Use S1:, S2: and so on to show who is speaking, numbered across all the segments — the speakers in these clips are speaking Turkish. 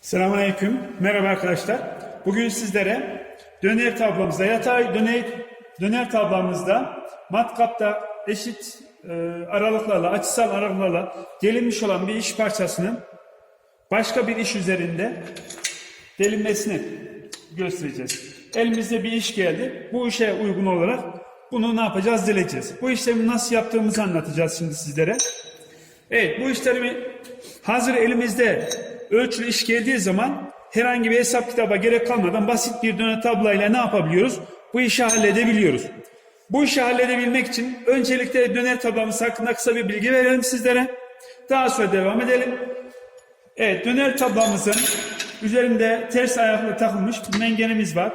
S1: Selamünaleyküm. Merhaba arkadaşlar. Bugün sizlere döner tablamızda, yatay döner, döner tablamızda matkapta eşit e, aralıklarla, açısal aralıklarla gelinmiş olan bir iş parçasının başka bir iş üzerinde delinmesini göstereceğiz. Elimizde bir iş geldi. Bu işe uygun olarak bunu ne yapacağız? Deleceğiz. Bu işlemi nasıl yaptığımızı anlatacağız şimdi sizlere. Evet bu işlerimi hazır elimizde ölçülü iş geldiği zaman herhangi bir hesap kitaba gerek kalmadan basit bir dönem tablayla ne yapabiliyoruz? Bu işi halledebiliyoruz. Bu işi halledebilmek için öncelikle döner tablamız hakkında kısa bir bilgi verelim sizlere. Daha sonra devam edelim. Evet döner tablamızın üzerinde ters ayaklı takılmış bir mengenimiz var.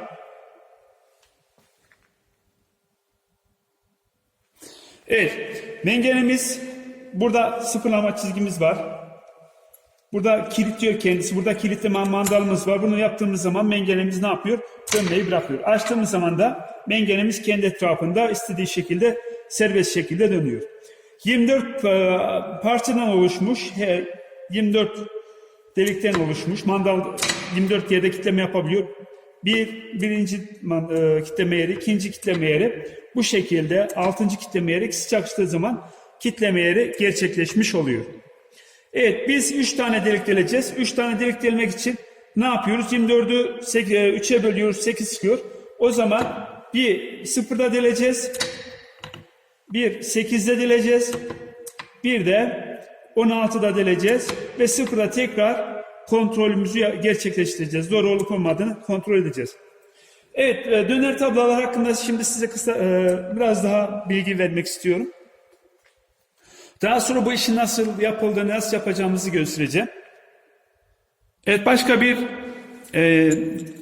S1: Evet, mengenemiz burada sıfırlama çizgimiz var. Burada kilitliyor kendisi. Burada kilitleme mandalımız var. Bunu yaptığımız zaman mengenemiz ne yapıyor? Dönmeyi bırakıyor. Açtığımız zaman da mengenemiz kendi etrafında istediği şekilde serbest şekilde dönüyor. 24 e, parçadan oluşmuş, he, 24 delikten oluşmuş. Mandal 24 yerde kitleme yapabiliyor. Bir, birinci e, kitleme yeri, ikinci kitleme yeri. Bu şekilde altıncı kitleme yeri sıçakıştığı zaman kitleme yeri gerçekleşmiş oluyor. Evet biz 3 tane delik deleceğiz. 3 tane delik delmek için ne yapıyoruz? 24'ü 3'e bölüyoruz 8 çıkıyor. O zaman bir sıfırda deleceğiz. Bir 8'de deleceğiz. Bir de 16'da deleceğiz. Ve sıfıra tekrar kontrolümüzü gerçekleştireceğiz. Doğru olup olmadığını kontrol edeceğiz. Evet e, döner tablolar hakkında şimdi size kısa e, biraz daha bilgi vermek istiyorum. Daha sonra bu işin nasıl yapıldığını, nasıl yapacağımızı göstereceğim. Evet başka bir e,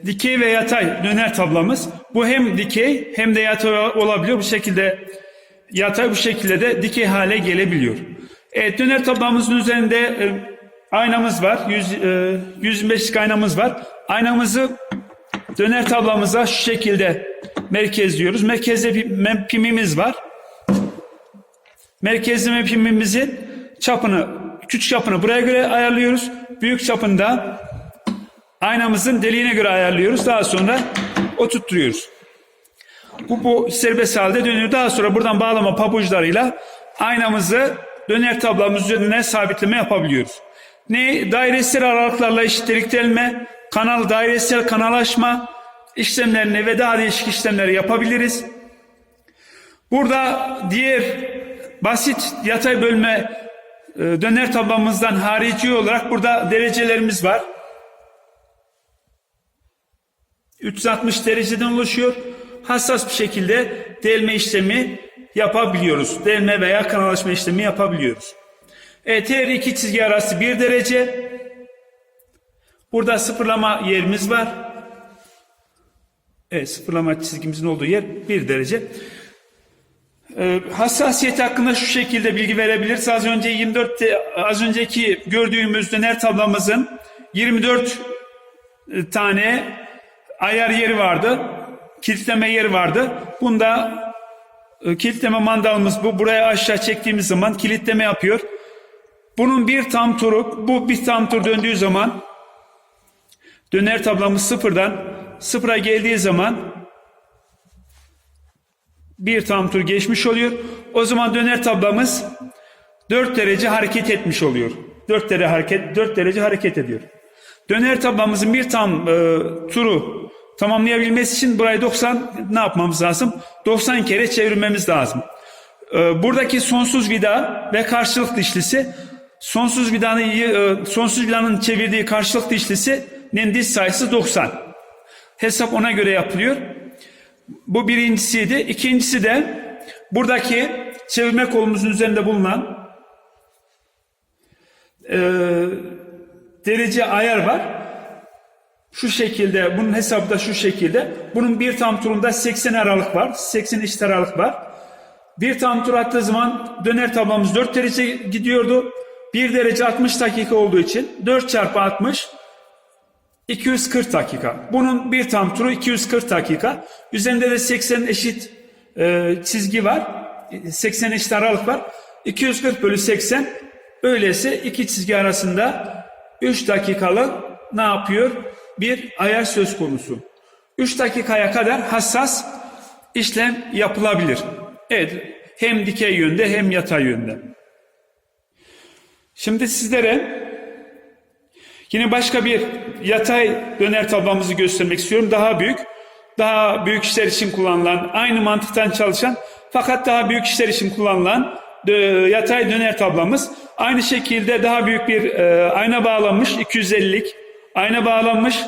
S1: dikey ve yatay döner tablamız. Bu hem dikey hem de yatay olabiliyor. Bu şekilde yatay bu şekilde de dikey hale gelebiliyor. Evet döner tablamızın üzerinde e, aynamız var. 100, e, 125'lik aynamız var. Aynamızı döner tablamıza şu şekilde merkezliyoruz. Merkezde bir pimimiz var. Merkezleme pimimizin çapını, küçük çapını buraya göre ayarlıyoruz. Büyük çapında aynamızın deliğine göre ayarlıyoruz. Daha sonra oturtturuyoruz. Bu, bu serbest halde dönüyor. Daha sonra buradan bağlama pabuçlarıyla aynamızı döner tablamız üzerine sabitleme yapabiliyoruz. Ne? Dairesel aralıklarla eşitlik delme, kanal dairesel kanalaşma işlemlerini ve daha değişik işlemleri yapabiliriz. Burada diğer basit yatay bölme e, döner tablamızdan harici olarak burada derecelerimiz var. 360 dereceden oluşuyor. Hassas bir şekilde delme işlemi yapabiliyoruz. Delme veya kanalaşma işlemi yapabiliyoruz. Evet her çizgi arası 1 derece. Burada sıfırlama yerimiz var. Evet sıfırlama çizgimizin olduğu yer 1 derece. Ee, hassasiyet hakkında şu şekilde bilgi verebiliriz. Az önce 24 te- az önceki gördüğümüz döner tablamızın 24 tane ayar yeri vardı. Kilitleme yeri vardı. Bunda e, kilitleme mandalımız bu. Buraya aşağı çektiğimiz zaman kilitleme yapıyor. Bunun bir tam turu, bu bir tam tur döndüğü zaman döner tablamız sıfırdan sıfıra geldiği zaman bir tam tur geçmiş oluyor. O zaman döner tablamız 4 derece hareket etmiş oluyor. 4 derece hareket 4 derece hareket ediyor. Döner tablamızın bir tam e, turu tamamlayabilmesi için burayı 90 ne yapmamız lazım? 90 kere çevirmemiz lazım. E, buradaki sonsuz vida ve karşılık dişlisi sonsuz vidanın e, sonsuz vidanın çevirdiği karşılık dişlisinin diş sayısı 90. Hesap ona göre yapılıyor. Bu birincisiydi. İkincisi de buradaki çevirme kolumuzun üzerinde bulunan e, derece ayar var. Şu şekilde, bunun hesabı da şu şekilde. Bunun bir tam turunda 80 aralık var. 80 eşit aralık var. Bir tam tur attığı zaman döner tablamız 4 derece gidiyordu. 1 derece 60 dakika olduğu için 4 çarpı 60 240 dakika. Bunun bir tam turu 240 dakika. Üzerinde de 80 eşit e, çizgi var. 80 eşit aralık var. 240 bölü 80 öyleyse iki çizgi arasında 3 dakikalık ne yapıyor? Bir ayar söz konusu. 3 dakikaya kadar hassas işlem yapılabilir. Evet, hem dikey yönde hem yatay yönde. Şimdi sizlere yine başka bir yatay döner tablamızı göstermek istiyorum. Daha büyük, daha büyük işler için kullanılan, aynı mantıktan çalışan fakat daha büyük işler için kullanılan yatay döner tablamız. Aynı şekilde daha büyük bir e, ayna bağlanmış, 250'lik ayna bağlanmış.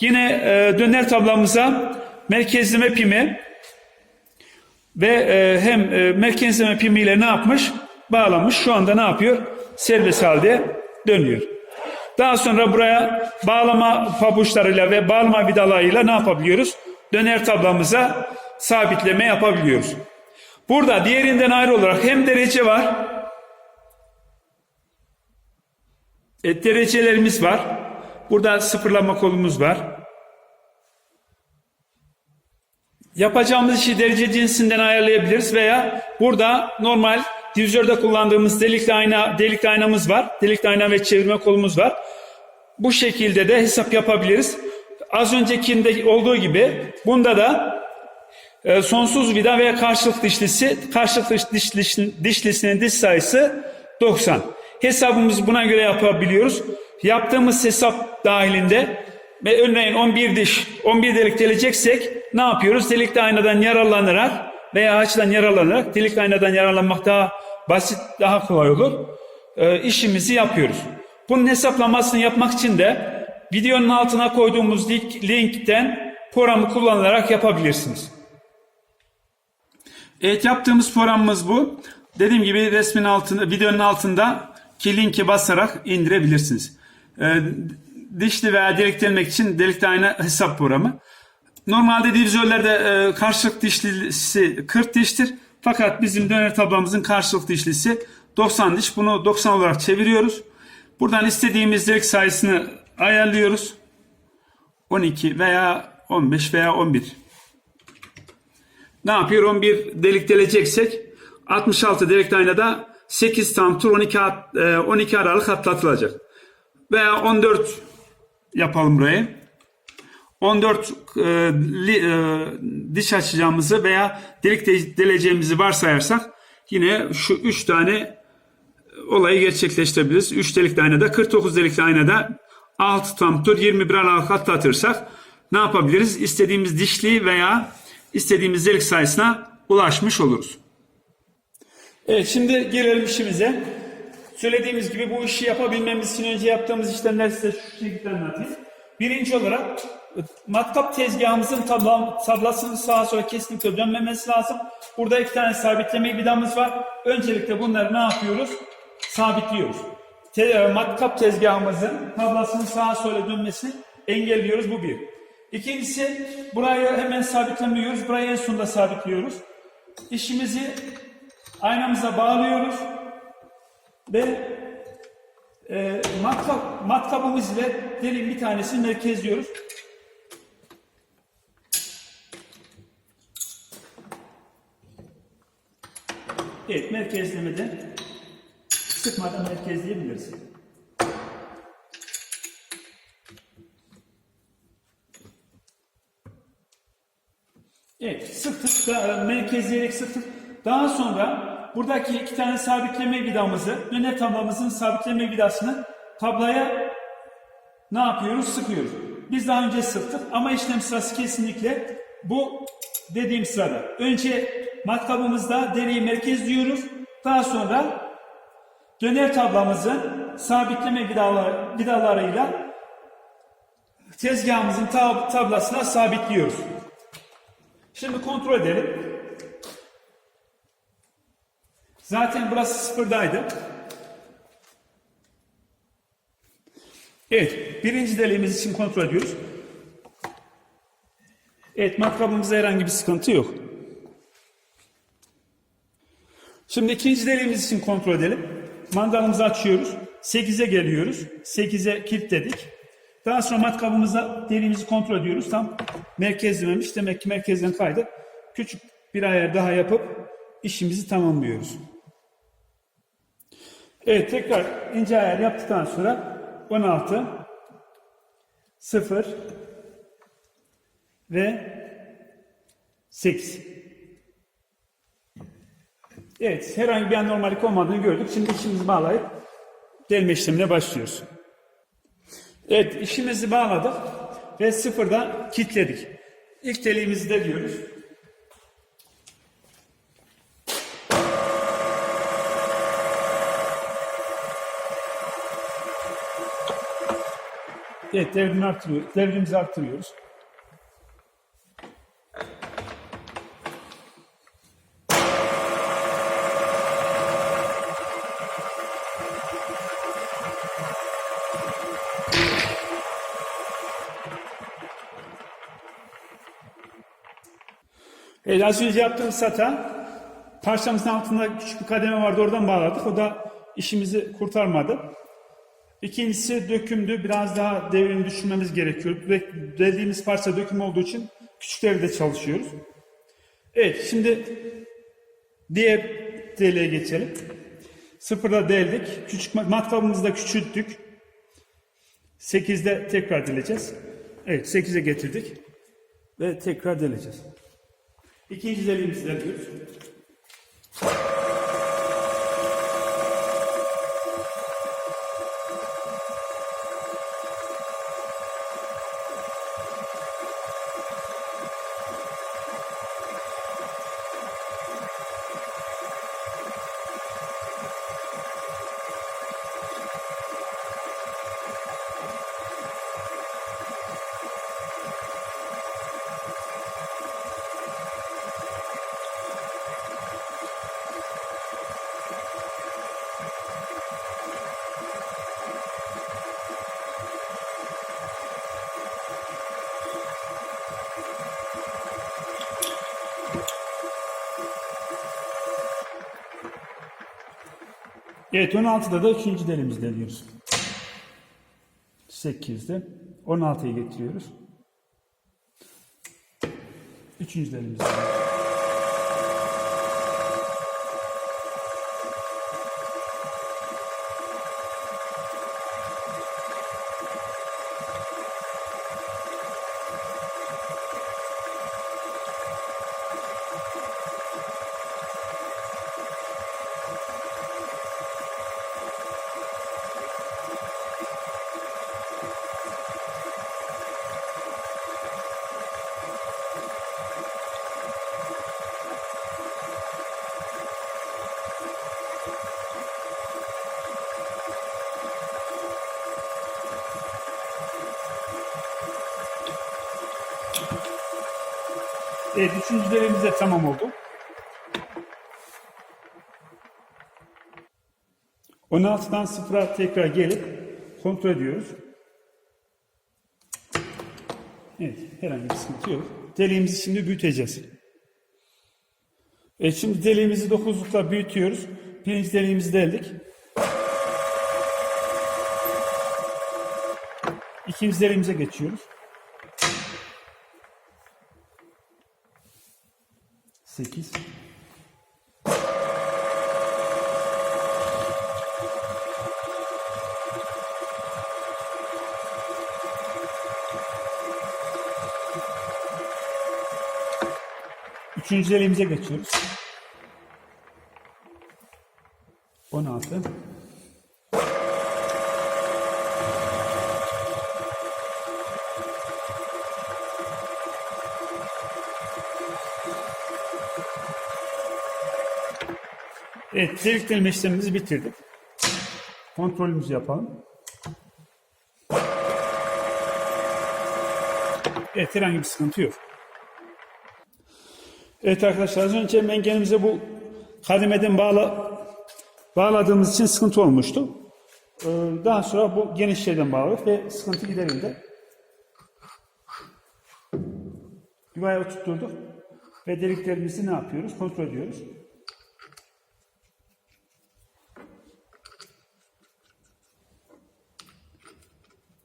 S1: Yine e, döner tablamıza merkezleme pimi ve e, hem e, merkezleme pimiyle ne yapmış? Bağlamış. Şu anda ne yapıyor? Serbest halde dönüyor. Daha sonra buraya bağlama pabuçlarıyla ve bağlama vidalarıyla ne yapabiliyoruz? Döner tablamıza sabitleme yapabiliyoruz. Burada diğerinden ayrı olarak hem derece var, e, derecelerimiz var. Burada sıfırlama kolumuz var. Yapacağımız işi derece cinsinden ayarlayabiliriz veya burada normal divizörde kullandığımız delikli ayna, delikli aynamız var. Delikli ayna ve çevirme kolumuz var. Bu şekilde de hesap yapabiliriz. Az öncekinde olduğu gibi bunda da e, sonsuz vida ve karşılık dişlisi, karşılık diş, dişlisi- dişlisinin diş sayısı 90. Hesabımızı buna göre yapabiliyoruz. Yaptığımız hesap dahilinde ve örneğin 11 diş, 11 delik deleceksek ne yapıyoruz? Delikli aynadan yararlanarak veya açıdan yararlanarak delikli aynadan yararlanmak daha basit, daha kolay olur. E, işimizi yapıyoruz. Bunun hesaplamasını yapmak için de videonun altına koyduğumuz link, linkten programı kullanarak yapabilirsiniz. Evet yaptığımız programımız bu. Dediğim gibi resmin altında, videonun altında ki linki basarak indirebilirsiniz. Ee, dişli veya delik delmek için delikli ayna hesap programı. Normalde divizörlerde e, karşılık dişlisi 40 diştir. Fakat bizim döner tablamızın karşılık dişlisi 90 diş. Bunu 90 olarak çeviriyoruz. Buradan istediğimiz delik sayısını ayarlıyoruz. 12 veya 15 veya 11. Ne yapıyor? 11 delik deleceksek 66 delikli aynada 8 tam tur 12, at- e, 12 aralık atlatılacak. Veya 14 yapalım burayı. 14 e, li- e, diş açacağımızı veya delik de- deleceğimizi varsayarsak yine şu 3 tane olayı gerçekleştirebiliriz. 3 delikli aynada 49 delikli aynada 6 tam tur 21 aralık atlatırsak ne yapabiliriz? İstediğimiz dişli veya istediğimiz delik sayısına ulaşmış oluruz. Evet şimdi gelelim işimize. Söylediğimiz gibi bu işi yapabilmemiz için önce yaptığımız işlemleri size şu şekilde anlatayım. Birinci olarak matkap tezgahımızın tabla, tablasının sağa sola kesinlikle dönmemesi lazım. Burada iki tane sabitleme vidamız var. Öncelikle bunları ne yapıyoruz? Sabitliyoruz. Te, e, matkap tezgahımızın tablasının sağa sola dönmesini engelliyoruz. Bu bir. İkincisi burayı hemen sabitlemiyoruz. Burayı en sonunda sabitliyoruz. İşimizi aynamıza bağlıyoruz ve e, matkap, matkabımız ile deliğin bir tanesini merkezliyoruz. Evet, merkezlemede sıkmadan merkezleyebiliriz. Evet, sıktık, da, merkezleyerek sıktık. Daha sonra buradaki iki tane sabitleme vidamızı, döner tablamızın sabitleme vidasını tablaya ne yapıyoruz? Sıkıyoruz. Biz daha önce sıktık ama işlem sırası kesinlikle bu dediğim sırada. Önce matkabımızda deriyi merkezliyoruz. Daha sonra döner tablamızın sabitleme vidalar, vidalarıyla tezgahımızın tab- tablasına sabitliyoruz. Şimdi kontrol edelim. Zaten burası sıfırdaydı. Evet, birinci deliğimiz için kontrol ediyoruz. Evet, matkabımızda herhangi bir sıkıntı yok. Şimdi ikinci deliğimiz için kontrol edelim. Mandalımızı açıyoruz. 8'e geliyoruz. 8'e kilitledik. Daha sonra matkabımızda deliğimizi kontrol ediyoruz. Tam merkezlememiş. Demek ki merkezden kaydı. Küçük bir ayar daha yapıp işimizi tamamlıyoruz. Evet tekrar ince ayar yaptıktan sonra 16 0 ve 8. Evet, herhangi bir anormalik olmadığını gördük. Şimdi işimizi bağlayıp delme işlemine başlıyoruz. Evet, işimizi bağladık ve sıfırda kilitledik. İlk deliğimizi deliyoruz. Evet, devrini artırıyoruz. Devrimizi artırıyoruz. Evet, az önce yaptığımız hata parçamızın altında küçük bir kademe vardı oradan bağladık. O da işimizi kurtarmadı. İkincisi dökümdü. Biraz daha devrini düşürmemiz gerekiyor. Dediğimiz parça döküm olduğu için küçük devirde çalışıyoruz. Evet şimdi diğer deliğe geçelim. Sıfırda deldik. Küçük matkabımızı da küçülttük. 8'de tekrar deleceğiz. Evet 8'e getirdik. Ve tekrar deleceğiz. İkinci deliğimizi deliyoruz. Evet 16'da da ikinci delimizi deliyoruz. 8'de 16'yı getiriyoruz. Üçüncü delimizi. Evet üçüncü de tamam oldu. 16'dan 0'a tekrar gelip kontrol ediyoruz. Evet, herhangi bir sıkıntı yok. Deliğimizi şimdi büyüteceğiz. Evet, şimdi deliğimizi 9'lukla büyütüyoruz. Birinci deliğimizi deldik. İkinci deliğimize geçiyoruz. 8 Üçüncü elimize geçiyoruz. 16 Evet, deliklenme işlemimizi bitirdik. Kontrolümüzü yapalım. Evet, herhangi bir sıkıntı yok. Evet arkadaşlar, az önce mengenimize bu kademeden bağla, bağladığımız için sıkıntı olmuştu. Ee, Daha sonra bu geniş şeyden bağladık ve sıkıntı giderildi. Yuvaya oturtturduk ve deliklerimizi ne yapıyoruz? Kontrol ediyoruz.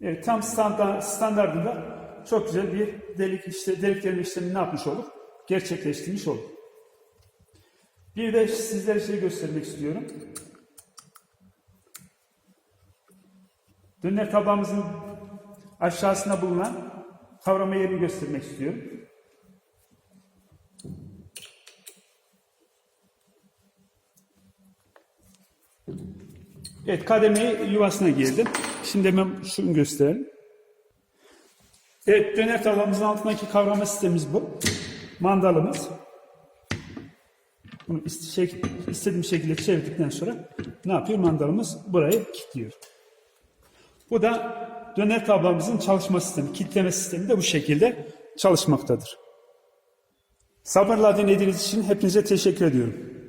S1: Evet, tam standart, standartında çok güzel bir delik işte delik delme işlemini ne yapmış olduk? Gerçekleştirmiş olduk. Bir de sizlere şey göstermek istiyorum. Döner tabağımızın aşağısında bulunan kavrama yerini göstermek istiyorum. Evet kademeyi yuvasına girdim. Şimdi hemen şunu gösterelim. Evet döner tavlamızın altındaki kavrama sistemimiz bu. Mandalımız. Bunu şey- istediğim şekilde çevirdikten sonra ne yapıyor? Mandalımız burayı kilitliyor. Bu da döner tablamızın çalışma sistemi, kitleme sistemi de bu şekilde çalışmaktadır. Sabırla dinlediğiniz için hepinize teşekkür ediyorum.